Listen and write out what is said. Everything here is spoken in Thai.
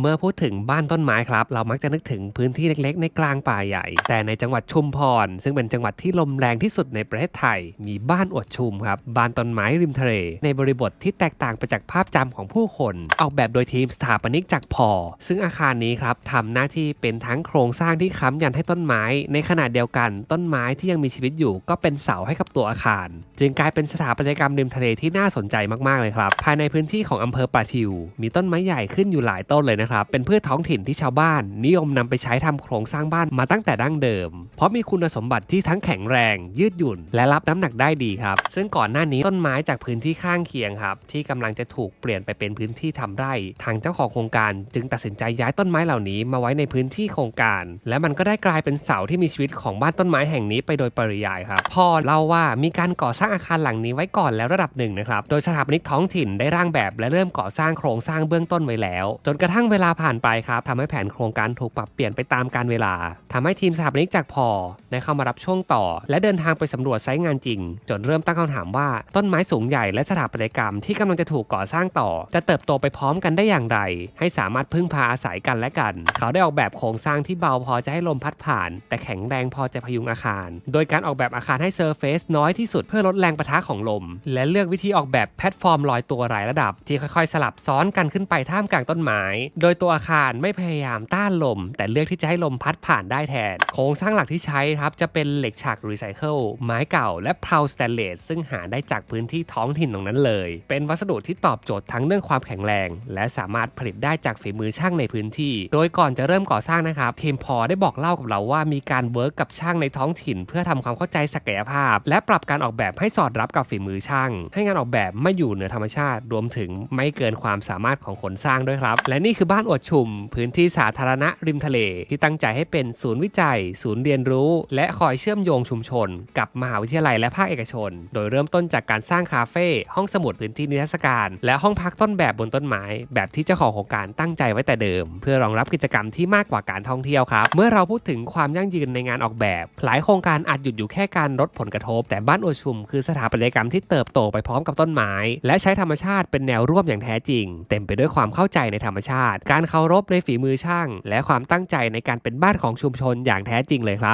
เมื่อพูดถึงบ้านต้นไม้ครับ เรามักจะนึกถึงพื้นที่เล็กๆ ในกลางป่าใหญ่ แต่ในจังหวัดชุมพร ซึ่งเป็นจังหวัดที่ลมแรงที่สุดในประเทศไทย มีบ้านอวดชุมครับ บ้านต้นไม้ริมทะเล ในบริบทที่แตกต่างไปจากภาพจำของผู้คน ออกแบบโดยทีมสถาปนิกจากพอ ซึ่งอาคารนี้ครับทำหน้าที่เป็นทั้งโครงสร้างที่ค้ำยันให้ต้นไม้ ในขณะเดียวกัน ต้นไม้ที่ยังมีชีวิตอยู่ ก็เป็นเสาให้กับตัวอาคาร จึงกลายเป็นสถาปัตยกรรมริมทะเลที่น่าสนใจมากๆเลยครับ ภายในพื้นที่ของอำเภอป่าทิว มีต้นไม้ใหญ่ขึ้นอยู่หลายต้นเลยนะครับ เป็นพืชท้องถิ่นที่ชาวบ้าน นิยมนำไปใช้ทำโครงสร้างบ้านมาตั้งแต่ดั้งเดิม เพราะมีคุณสมบัติที่ทั้งแข็งแรง ยืดหยุ่น และรับน้ำหนักได้ดีครับ ซึ่งก่อนหน้านี้ต้นไม้จากพื้นที่ข้างเคียงครับ ที่กำลังจะถูกเปลี่ยนไปเป็นพื้นที่ทำไร่ ทางเจ้าของโครงการจึงตัดสินใจย้ายต้นไม้เหล่านี้มาไว้ในพื้นที่โครงการ และมันก็ได้กลายเป็นเสาที่มีชีวิตของบ้านต้นไม้แห่งนี้ไปโดยปริยายครับพ่อเล่าว่ามีการก่อสร้างอาคารหลังนี้ไว้ก่อนแล้วระดับหนึ่งนะครับโดยสถาปนิกท้องถิ่นได้ร่างแบบและเริ่มก่อสร้างโครงสร้างเบื้องต้นไว้แล้ว จนกระทั่งเวลาผ่านไปครับทำให้แผนโครงการถูกปรับเปลี่ยนไปตามกาลเวลาทำให้ทีมสถาปนิกจากพอได้เข้ามารับช่วงต่อ และเดินทางไปสำรวจไซต์งานจริง จนเริ่มตั้งคำถามว่าต้นไม้สูงใหญ่และสถาปัตยกรรมที่กำลังจะถูกก่อสร้างต่อ จะเติบโตไปพร้อมกันได้อย่างไร ให้สามารถพึ่งพาอาศัยกันและกัน เขาได้ออกแบบโครงสร้างที่เบาพอจะให้ลมพัดผ่าน แต่แข็งแรงพอจะพยุงอาคาร โดยการออกแบบอาคารให้เซอร์เฟซน้อยที่สุดเพื่อลดแรงประทะของลม และเลือกวิธีออกแบบแพลตฟอร์มลอยตัวหลายระดับ ที่ค่อยๆ สลับซ้อนกันขึ้นไปท่ามกลางต้นไม้โดยตัวอาคารไม่พยายามต้านลม แต่เลือกที่จะให้ลมพัดผ่านได้แทน โครงสร้างหลักที่ใช้ครับจะเป็นเหล็กฉากรีไซเคิลไม้เก่าและเพลาสแตนเลสซึ่งหาได้จากพื้นที่ท้องถิ่นตรงนั้นเลย เป็นวัสดุที่ตอบโจทย์ทั้งเรื่องความแข็งแรง และสามารถผลิตได้จากฝีมือช่างในพื้นที่ โดยก่อนจะเริ่มก่อสร้างนะครับทีมพอได้บอกเล่ากับเราว่ามีการเวิร์กกับช่างในท้องถิ่น เพื่อทำความเข้าใจศักยภาพ และปรับการออกแบบให้สอดรับกับฝีมือช่าง ให้งานออกแบบไม่อยู่เหนือธรรมชาติ รวมถึงไม่เกินความสามารถของคนสร้างด้วยครับ และนี่คือบ้านอวดชุม พื้นที่สาธารณะริมทะเล ที่ตั้งใจให้เป็นศูนย์วิจัย ศูนย์เรียนรู้ และคอยเชื่อมโยงชุมชน กับมหาวิทยาลัยและภาคเอกชน โดยเริ่มต้นจากการสร้างคาเฟ่ห้องสมุดพื้นที่นิทรรศการ และห้องพักต้นแบบบนต้นไม้ แบบที่เจ้าของโครงการตั้งใจไว้แต่เดิม เพื่อรองรับกิจกรรมที่มากกว่าการท่องเที่ยวครับเมื่อเราพูดถึงความยั่งยืนในงานออกแบบ หลายโครงการอาจหยุดอยู่แค่การลดผลกระทบ แต่บ้านโอชุม คือสถาปัตยกรรมที่เติบโตไปพร้อมกับต้นไม้ และใช้ธรรมชาติเป็นแนวร่วมอย่างแท้จริง เต็มไปด้วยความเข้าใจในธรรมชาติการเคารพในฝีมือช่าง และความตั้งใจในการเป็นบ้านของชุมชนอย่างแท้จริงเลยครับ